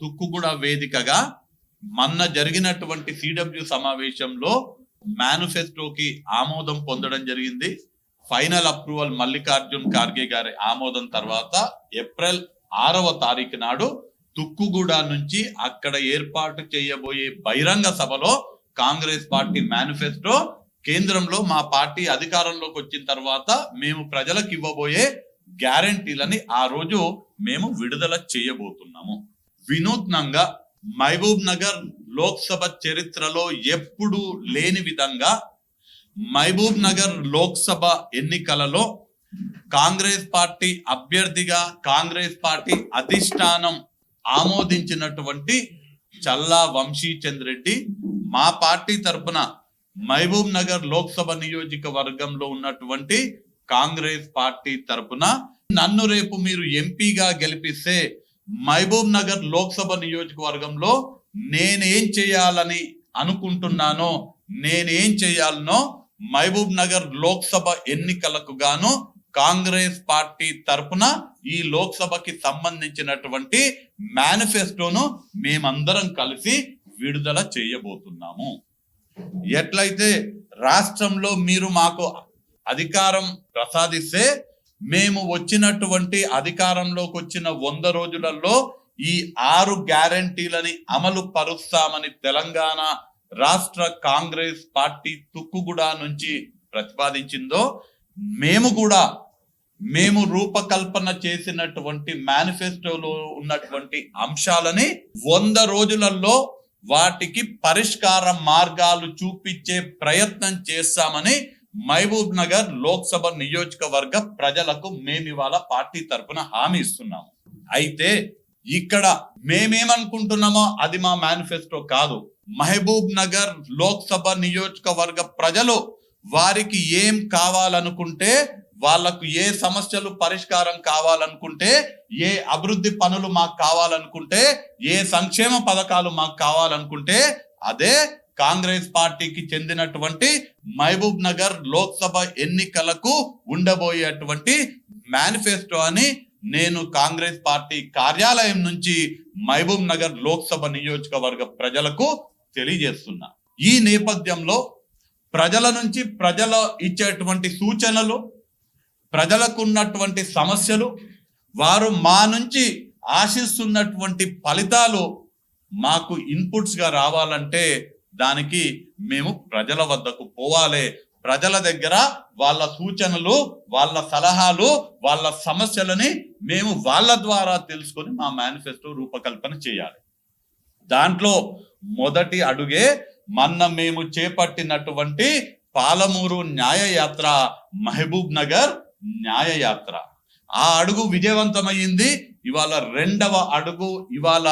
తుక్కుగూడ వేదికగా మొన్న జరిగినటువంటి సిడబ్ల్యూ సమావేశంలో మేనిఫెస్టోకి ఆమోదం పొందడం జరిగింది. ఫైనల్ అప్రూవల్ మల్లికార్జున్ ఖార్గే గారి ఆమోదం తర్వాత ఏప్రిల్ ఆరవ తారీఖు నాడు తుక్కుగూడ నుంచి అక్కడ ఏర్పాటు చేయబోయే బహిరంగ సభలో కాంగ్రెస్ పార్టీ మేనిఫెస్టో కేంద్రంలో మా పార్టీ అధికారంలోకి వచ్చిన తర్వాత మేము ప్రజలకు ఇవ్వబోయే గ్యారంటీలని ఆ రోజు మేము విడుదల చేయబోతున్నాము. వినూత్నంగా మహబూబ్ నగర్ లోక్సభ చరిత్రలో ఎప్పుడూ లేని విధంగా మహబూబ్ నగర్ లోక్సభ ఎన్నికలలో కాంగ్రెస్ పార్టీ అభ్యర్థిగా కాంగ్రెస్ పార్టీ అధిష్టానం ఆమోదించినటువంటి చల్లా వంశీచంద్ రెడ్డి మా పార్టీ తరపున మహబూబ్ నగర్ లోక్సభ నియోజకవర్గంలో ఉన్నటువంటి కాంగ్రెస్ పార్టీ తరపున నన్ను రేపు మీరు ఎంపీగా గెలిపిస్తే మహబూబ్ నగర్ లోక్సభ నియోజకవర్గంలో నేనేం చేయాలని అనుకుంటున్నానో నేనేం చేయాలనో మహబూబ్ నగర్ లోక్సభ ఎన్నికలకు గాను కాంగ్రెస్ పార్టీ తరపున ఈ లోక్సభకి సంబంధించినటువంటి మేనిఫెస్టోను మేమందరం కలిసి విడుదల చేయబోతున్నాము. ఎట్లయితే రాష్ట్రంలో మీరు మాకు అధికారం ప్రసాదిస్తే మేము వచ్చినటువంటి అధికారంలోకి వచ్చిన వంద రోజులలో ఈ ఆరు గ్యారంటీలని అమలు పరుస్తామని తెలంగాణ రాష్ట్ర కాంగ్రెస్ పార్టీ తుక్కుగూడ నుంచి ప్రతిపాదించిందో మేము కూడా మేము రూపకల్పన చేసినటువంటి మేనిఫెస్టోలో ఉన్నటువంటి అంశాలని వంద రోజులలో వాటికి పరిష్కార మార్గాలు చూపించే ప్రయత్నం చేస్తామని మహబూబ్ నగర్ లోక్సభ నియోజకవర్గ ప్రజలకు మేము ఇవాళ పార్టీ తరపున హామీ ఇస్తున్నాము. అయితే ఇక్కడ మేమేమనుకుంటున్నామో అది మా మేనిఫెస్టో కాదు. మహబూబ్ నగర్ లోక్సభ నియోజకవర్గ ప్రజలు వారికి ఏం కావాలనుకుంటే వాళ్ళకు ఏ సమస్యలు పరిష్కారం కావాలనుకుంటే ఏ అభివృద్ధి పనులు మాకు కావాలనుకుంటే ఏ సంక్షేమ పథకాలు మాకు కావాలనుకుంటే అదే కాంగ్రెస్ పార్టీకి చెందినటువంటి మహబూబ్ నగర్ లోక్సభ ఎన్నికలకు ఉండబోయేటువంటి మేనిఫెస్టో అని నేను కాంగ్రెస్ పార్టీ కార్యాలయం నుంచి మహబూబ్ నగర్ లోక్సభ నియోజకవర్గ ప్రజలకు తెలియజేస్తున్నా. ఈ నేపథ్యంలో ప్రజల నుంచి ప్రజల ఇచ్చేటువంటి సూచనలు ప్రజలకు ఉన్నటువంటి సమస్యలు వారు మా నుంచి ఆశిస్తున్నటువంటి ఫలితాలు మాకు ఇన్పుట్స్గా రావాలంటే దానికి మేము ప్రజల వద్దకు పోవాలి. ప్రజల దగ్గర వాళ్ళ సూచనలు వాళ్ళ సలహాలు వాళ్ళ సమస్యలని మేము వాళ్ళ ద్వారా తెలుసుకొని మా మేనిఫెస్టో రూపకల్పన చేయాలి. దాంట్లో మొదటి అడుగే మొన్న మేము చేపట్టినటువంటి పాలమూరు న్యాయయాత్ర మహబూబ్ నగర్ న్యాయయాత్ర ఆ అడుగు విజయవంతమైంది ఇవాళ రెండవ అడుగు ఇవాళ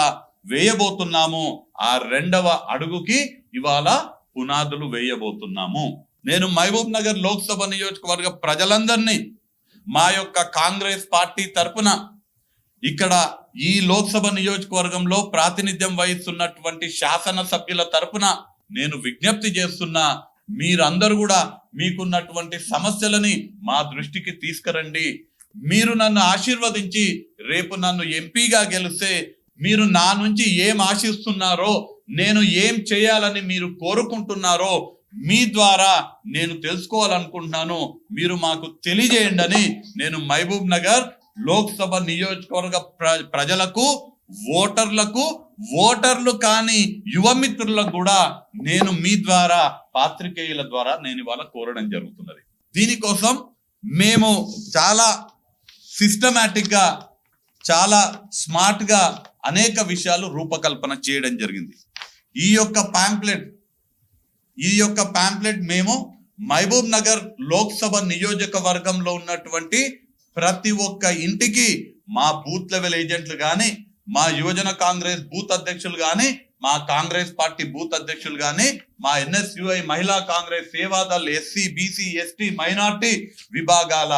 వేయబోతున్నాము. ఆ రెండవ అడుగుకి ఇవాళ పునాదులు వేయబోతున్నాము. నేను మహబూబ్ నగర్ లోక్సభ నియోజకవర్గ ప్రజలందరినీ మా యొక్క కాంగ్రెస్ పార్టీ తరపున ఇక్కడ ఈ లోక్సభ నియోజకవర్గంలో ప్రాతినిధ్యం వహిస్తున్నటువంటి శాసన సభ్యుల తరపున నేను విజ్ఞప్తి చేస్తున్నా మీరందరూ కూడా మీకున్నటువంటి సమస్యలని మా దృష్టికి తీసుకురండి. మీరు నన్ను ఆశీర్వదించి రేపు నన్ను ఎంపీగా గెలిస్తే మీరు నా నుంచి ఏం ఆశిస్తున్నారో నేను ఏం చేయాలని మీరు కోరుకుంటున్నారో మీ ద్వారా నేను తెలుసుకోవాలనుకుంటున్నాను. మీరు మాకు తెలియజేయండి అని నేను మహబూబ్ నగర్ లోక్సభ నియోజకవర్గ ప్ర ప్రజలకు ఓటర్లకు ఓటర్లు కాని యువమిత్రులకు కూడా నేను మీ ద్వారా పాత్రికేయుల ద్వారా నేను ఇవాళ కోరడం జరుగుతున్నది. దీనికోసం మేము చాలా సిస్టమేటిక్గా చాలా స్మార్ట్గా అనేక విషయాలు రూపకల్పన చేయడం జరిగింది. ఈ యొక్క పాంప్లెట్ ఈ యొక్క పాంప్లెట్ మేము మహబూబ్ నగర్ లోక్సభ నియోజకవర్గంలో ఉన్నటువంటి ప్రతి ఒక్క ఇంటికి మా బూత్ లెవెల్ ఏజెంట్లు కానీ మా యువజన కాంగ్రెస్ బూత్ అధ్యక్షులు కానీ మా కాంగ్రెస్ పార్టీ బూత్ అధ్యక్షులు కానీ మా ఎన్ఎస్యుఐ మహిళా Congress Sevadal SC BC ST minority విభాగాల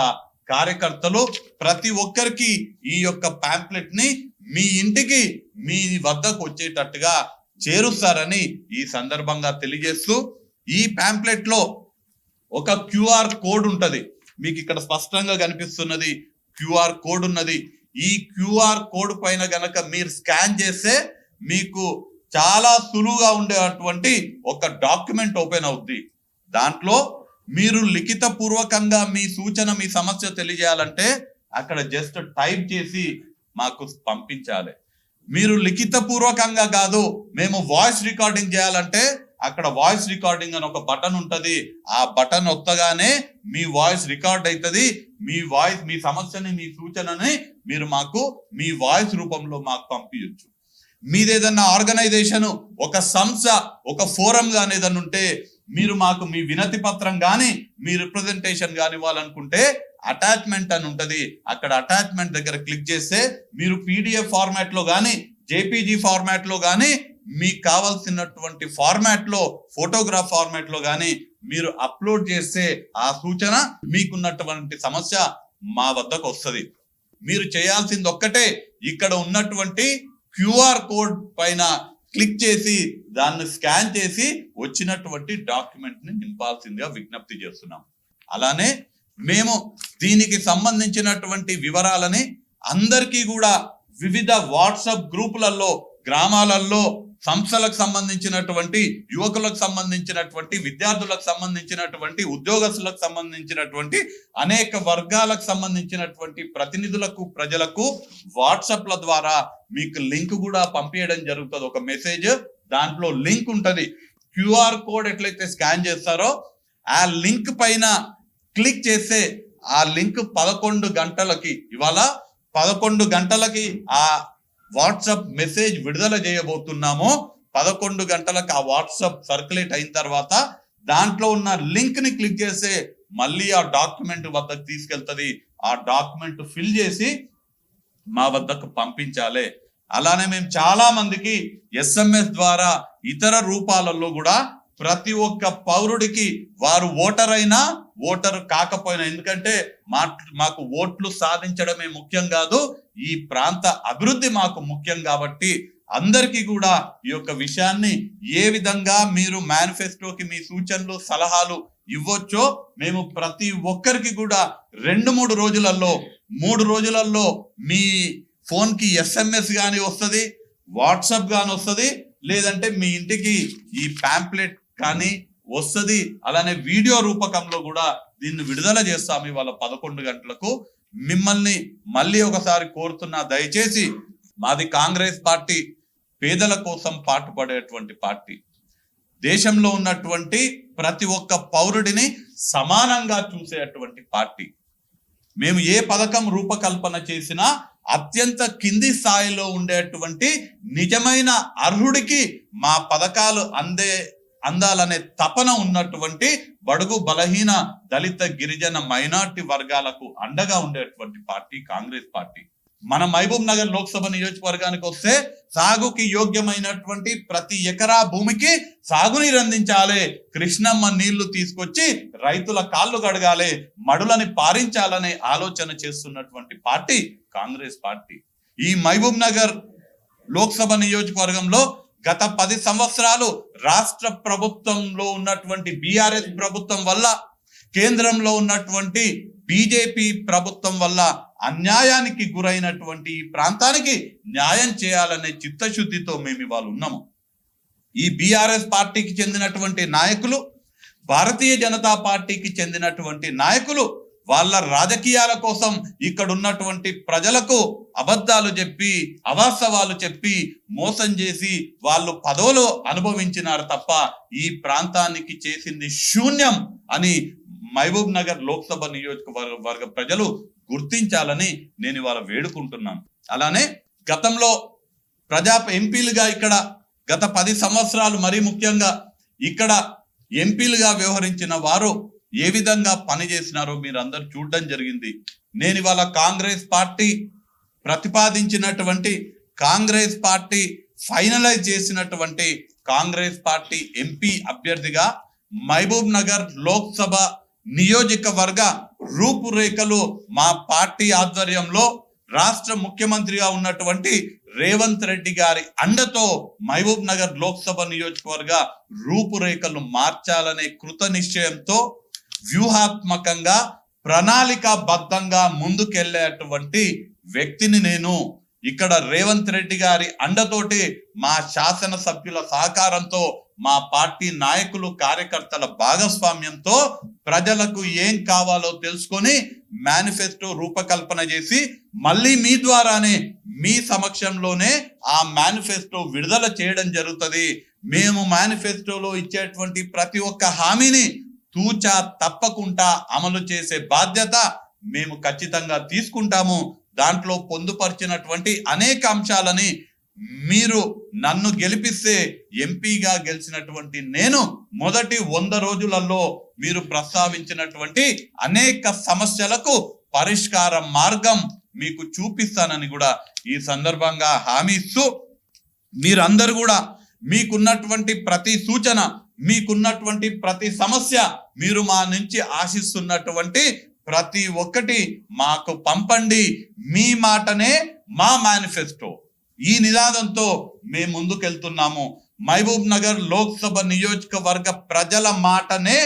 కార్యకర్తలు ప్రతి ఒక్కరికి ఈ యొక్క ప్యాంప్లెట్ని మీ ఇంటికి మీ వద్దకు వచ్చేటట్టుగా చేరుస్తారని ఈ సందర్భంగా తెలియజేస్తూ ఈ ప్యాంప్లెట్లో ఒక క్యూఆర్ కోడ్ ఉంటది. మీకు ఇక్కడ స్పష్టంగా కనిపిస్తున్నది క్యూఆర్ కోడ్ ఉన్నది. ఈ క్యూఆర్ కోడ్ పైన గనక మీరు స్కాన్ చేస్తే మీకు చాలా సులువుగా ఉండేటువంటి ఒక డాక్యుమెంట్ ఓపెన్ అవుద్ది. దాంట్లో మీరు లిఖిత పూర్వకంగా మీ సూచన మీ సమస్య తెలియజేయాలంటే అక్కడ జస్ట్ టైప్ చేసి మాకు పంపించాలి. మీరు లిఖిత పూర్వకంగా కాదు మేము వాయిస్ రికార్డింగ్ చేయాలంటే అక్కడ వాయిస్ రికార్డింగ్ అని ఒక బటన్ ఉంటుంది. ఆ బటన్ ఒత్తగానే మీ వాయిస్ రికార్డ్ అవుతుంది మీ వాయిస్ మీ సమస్యని మీ సూచనని మీరు మాకు మీ వాయిస్ రూపంలో మాకు పంపించచ్చు మీదేదన్నా ఆర్గనైజేషన్ ఒక సంస్థ ఒక ఫోరం కానీ ఏదన్నా ఉంటే మీరు మాకు మీ వినతి పత్రం కానీ మీ రిప్రజెంటేషన్ కానీ ఇవ్వాలనుకుంటే అటాచ్మెంట్ అని ఉంటుంది. అక్కడ అటాచ్మెంట్ దగ్గర క్లిక్ చేస్తే మీరు పీడిఎఫ్ ఫార్మాట్లో కానీ జేపీజీ ఫార్మాట్లో కానీ మీకు కావాల్సినటువంటి ఫార్మాట్లో ఫోటోగ్రాఫ్ ఫార్మాట్లో కానీ మీరు అప్లోడ్ చేస్తే ఆ సూచన మీకున్నటువంటి సమస్య మా వద్దకు వస్తుంది. మీరు చేయాల్సింది ఒక్కటే ఇక్కడ ఉన్నటువంటి క్యూఆర్ కోడ్ పైన క్లిక్ చేసి దాన్ని స్కాన్ చేసి వచ్చినటువంటి డాక్యుమెంట్ని నింపాల్సిందిగా విజ్ఞప్తి చేస్తున్నాం. అలానే మేము దీనికి సంబంధించినటువంటి వివరాలని అందరికీ కూడా వివిధ వాట్సాప్ గ్రూపులలో గ్రామాలలో సంస్థలకు సంబంధించినటువంటి యువకులకు సంబంధించినటువంటి విద్యార్థులకు సంబంధించినటువంటి ఉద్యోగస్తులకు సంబంధించినటువంటి అనేక వర్గాలకు సంబంధించినటువంటి ప్రతినిధులకు ప్రజలకు వాట్సాప్ల ద్వారా మీకు లింక్ కూడా పంపించడం జరుగుతుంది. ఒక మెసేజ్ దాంట్లో లింక్ ఉంటుంది. క్యూఆర్ కోడ్ ఎట్లయితే స్కాన్ చేస్తారో ఆ లింక్ పైన క్లిక్ చేస్తే ఆ లింక్ పదకొండు గంటలకి ఇవాళ పదకొండు గంటలకి ఆ వాట్సాప్ మెసేజ్ విడుదల చేయబోతున్నాము పదకొండు గంటలకు ఆ వాట్సాప్ సర్క్యులేట్ అయిన తర్వాత దాంట్లో ఉన్న లింక్ని క్లిక్ చేస్తే మళ్ళీ ఆ డాక్యుమెంట్ వద్దకు తీసుకెళ్తుంది. ఆ డాక్యుమెంట్ ఫిల్ చేసి మా వద్దకు పంపించాలి. అలానే మేము చాలా మందికి ఎస్ఎంఎస్ ద్వారా ఇతర రూపాలలో కూడా ప్రతి ఒక్క పౌరుడికి వారు ఓటర్ అయినా ఓటర్ కాకపోయినా. ఎందుకంటే మా మాకు ఓట్లు సాధించడమే ముఖ్యం కాదు ఈ ప్రాంత అభివృద్ధి మాకు ముఖ్యం కాబట్టి అందరికీ కూడా ఈ యొక్క విషయాన్ని ఏ విధంగా మీరు మేనిఫెస్టోకి మీ సూచనలు సలహాలు ఇవ్వచ్చో మేము ప్రతి ఒక్కరికి కూడా రెండు మూడు రోజులలో మూడు రోజులలో మీ ఫోన్కి ఎస్ఎంఎస్ కానీ వస్తుంది వాట్సాప్ కానీ వస్తుంది లేదంటే మీ ఇంటికి ఈ ప్యాంప్లెట్ కానీ వస్తుంది. అలానే వీడియో రూపకంలో కూడా దీన్ని విడుదల చేస్తాము ఇవాళ పదకొండు గంటలకు. మిమ్మల్ని మళ్ళీ ఒకసారి కోరుతున్నా దయచేసి మాది కాంగ్రెస్ పార్టీ పేదల కోసం పాటుపడేటువంటి పార్టీ. దేశంలో ఉన్నటువంటి ప్రతి ఒక్క పౌరుడిని సమానంగా చూసేటువంటి పార్టీ. మేము ఏ పథకం రూపకల్పన చేసినా అత్యంత కింది స్థాయిలో ఉండేటువంటి నిజమైన అర్హుడికి మా పథకాలు అందే అందాలనే తపన ఉన్నటువంటి బడుగు బలహీన దళిత గిరిజన మైనార్టీ వర్గాలకు అండగా ఉండేటువంటి పార్టీ కాంగ్రెస్ పార్టీ. మన మహబూబ్ నగర్ లోక్సభ నియోజకవర్గానికి వస్తే సాగుకి యోగ్యమైనటువంటి ప్రతి ఎకరా భూమికి సాగునీరు అందించాలి. కృష్ణమ్మ నీళ్ళు తీసుకొచ్చి రైతుల కాళ్ళు కడగాలి. మడులని పారించాలనే ఆలోచన చేస్తున్నటువంటి పార్టీ కాంగ్రెస్ పార్టీ. ఈ మహబూబ్ నగర్ లోక్సభ నియోజకవర్గంలో గత పది సంవత్సరాలు రాష్ట్ర ప్రభుత్వంలో ఉన్నటువంటి బీఆర్ఎస్ ప్రభుత్వం వల్ల కేంద్రంలో ఉన్నటువంటి బీజేపీ ప్రభుత్వం వల్ల అన్యాయానికి గురైనటువంటి ఈ ప్రాంతానికి న్యాయం చేయాలనే చిత్తశుద్ధితో మేము ఇవాళ ఉన్నాము. ఈ బీఆర్ఎస్ పార్టీకి చెందినటువంటి నాయకులు భారతీయ జనతా పార్టీకి చెందినటువంటి నాయకులు వాళ్ళ రాజకీయాల కోసం ఇక్కడ ఉన్నటువంటి ప్రజలకు అబద్ధాలు చెప్పి అవాస్తవాలు చెప్పి మోసం చేసి వాళ్ళు పదవులు అనుభవించినారు తప్ప ఈ ప్రాంతానికి చేసింది శూన్యం అని మహబూబ్ నగర్ లోక్సభ నియోజకవర్గ వర్గ ప్రజలు గుర్తించాలని నేను ఇవాళ వేడుకుంటున్నాను. అలానే గతంలో ప్రజా ఎంపీలుగా ఇక్కడ గత పది సంవత్సరాలు మరీ ముఖ్యంగా ఇక్కడ ఎంపీలుగా వ్యవహరించిన వారు ఏ విధంగా పనిచేసినారో మీరు అందరు చూడడం జరిగింది. నేను ఇవాళ కాంగ్రెస్ పార్టీ ప్రతిపాదించినటువంటి కాంగ్రెస్ పార్టీ ఫైనలైజ్ చేసినటువంటి కాంగ్రెస్ పార్టీ ఎంపీ అభ్యర్థిగా మహబూబ్ నగర్ లోక్సభ నియోజకవర్గ రూపురేఖలు మా పార్టీ ఆధ్వర్యంలో రాష్ట్ర ముఖ్యమంత్రిగా ఉన్నటువంటి రేవంత్ రెడ్డి గారి అండతో మహబూబ్ నగర్ లోక్సభ నియోజకవర్గ రూపురేఖలు మార్చాలనే కృత నిశ్చయంతో వ్యూహాత్మకంగా ప్రణాళికాబద్ధంగా ముందుకెళ్ళేటువంటి వ్యక్తిని నేను ఇక్కడ రేవంత్ రెడ్డి గారి అండతోటి మా శాసన సభ్యుల సహకారంతో మా పార్టీ నాయకులు కార్యకర్తల భాగస్వామ్యంతో ప్రజలకు ఏం కావాలో తెలుసుకొని మేనిఫెస్టో రూపకల్పన చేసి మళ్ళీ మీ ద్వారానే మీ సమక్షంలోనే ఆ మేనిఫెస్టో విడుదల చేయడం జరుగుతుంది. మేము మేనిఫెస్టోలో ఇచ్చేటువంటి ప్రతి ఒక్క హామీని తూచా తప్పకుండా అమలు చేసే బాధ్యత మేము ఖచ్చితంగా తీసుకుంటాము. దాంట్లో పొందుపరిచినటువంటి అనేక అంశాలని మీరు నన్ను గెలిపిస్తే ఎంపీగా గెలిచినటువంటి నేను మొదటి వంద రోజులలో మీరు ప్రస్తావించినటువంటి అనేక సమస్యలకు పరిష్కార మార్గం మీకు చూపిస్తానని కూడా ఈ సందర్భంగా హామీ ఇస్తూ మీరందరూ కూడా మీకున్నటువంటి ప్రతి సూచన మీకున్నటువంటి ప్రతి సమస్య మీరు మా నుంచి ఆశిస్తున్నటువంటి ప్రతి ఒక్కటి మాకు పంపండి. మీ మాటనే మా మేనిఫెస్టో ఈ నినాదంతో మేము ముందుకెళ్తున్నాము. మహబూబ్ నగర్ లోక్సభ నియోజకవర్గ ప్రజల మాటనే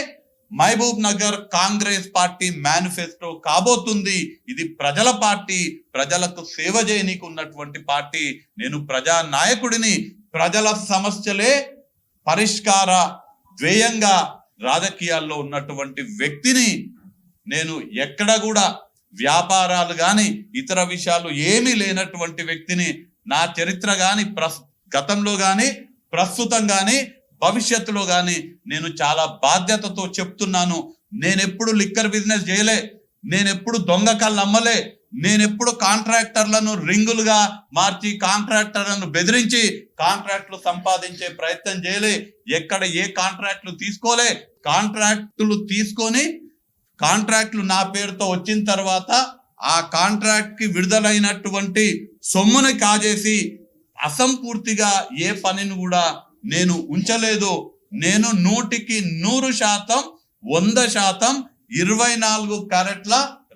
మహబూబ్ నగర్ కాంగ్రెస్ పార్టీ మేనిఫెస్టో కాబోతుంది. ఇది ప్రజల పార్టీ ప్రజలకు సేవ చేయనీకి ఉన్నటువంటి పార్టీ. నేను ప్రజా నాయకుడిని ప్రజల సమస్యలే పరిష్కార ధ్యేయంగా రాజకీయాల్లో ఉన్నటువంటి వ్యక్తిని నేను ఎక్కడ కూడా వ్యాపారాలు కానీ ఇతర విషయాలు ఏమీ లేనటువంటి వ్యక్తిని నా చరిత్ర కానీ ప్రస్ గతంలో కానీ ప్రస్తుతం కానీ భవిష్యత్తులో కానీ నేను చాలా బాధ్యతతో చెప్తున్నాను. నేను ఎప్పుడు లిక్కర్ బిజినెస్ చేయలే. నేనెప్పుడు దొంగకాలు దొంగ కళ్ళు అమ్మలే నేను ఎప్పుడు కాంట్రాక్టర్లను రింగులుగా మార్చి కాంట్రాక్టర్లను బెదిరించి కాంట్రాక్టులు సంపాదించే ప్రయత్నం చేయలే. ఎక్కడ ఏ కాంట్రాక్టులు తీసుకోలే. కాంట్రాక్టులు తీసుకొని కాంట్రాక్టులు నా పేరుతో వచ్చిన తర్వాత ఆ కాంట్రాక్ట్కి విడుదలైనటువంటి సొమ్ముని కాజేసి అసంపూర్తిగా ఏ పనిని కూడా నేను ఉంచలేదు. నేను నూటికి నూరు శాతం వంద శాతం ఇరవై నాలుగు క్యారెట్ల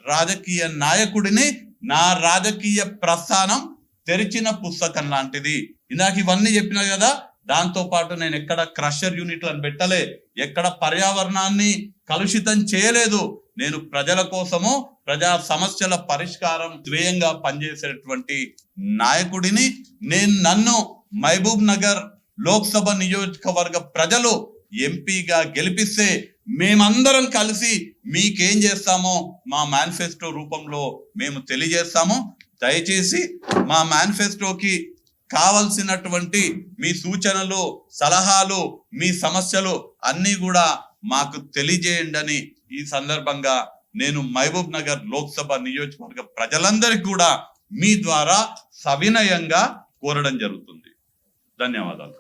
రాజకీయ నాయకుడిని నా రాజకీయ ప్రస్థానం తెరిచిన పుస్తకం లాంటిది. ఇందాక ఇవన్నీ చెప్పినా కదా దాంతో పాటు నేను ఎక్కడ క్రషర్ యూనిట్లను పెట్టలే ఎక్కడ పర్యావరణాన్ని కలుషితం చేయలేదు. నేను ప్రజల కోసము ప్రజా సమస్యల పరిష్కారం ధ్యేయంగా పనిచేసేటువంటి నాయకుడిని నేను నన్ను మహబూబ్ నగర్ లోక్సభ నియోజకవర్గ ప్రజలు ఎంపీగా గెలిపిస్తే మేమందరం కలిసి మీకేం చేస్తామో మా మేనిఫెస్టో రూపంలో మేము తెలియజేస్తాము. దయచేసి మా మేనిఫెస్టోకి కావలసినటువంటి మీ సూచనలు సలహాలు మీ సమస్యలు అన్నీ కూడా మాకు తెలియజేయండి అని ఈ సందర్భంగా నేను మహబూబ్ నగర్ లోక్సభ నియోజకవర్గ ప్రజలందరికీ కూడా మీ ద్వారా సవినయంగా కోరడం జరుగుతుంది. ధన్యవాదాలు.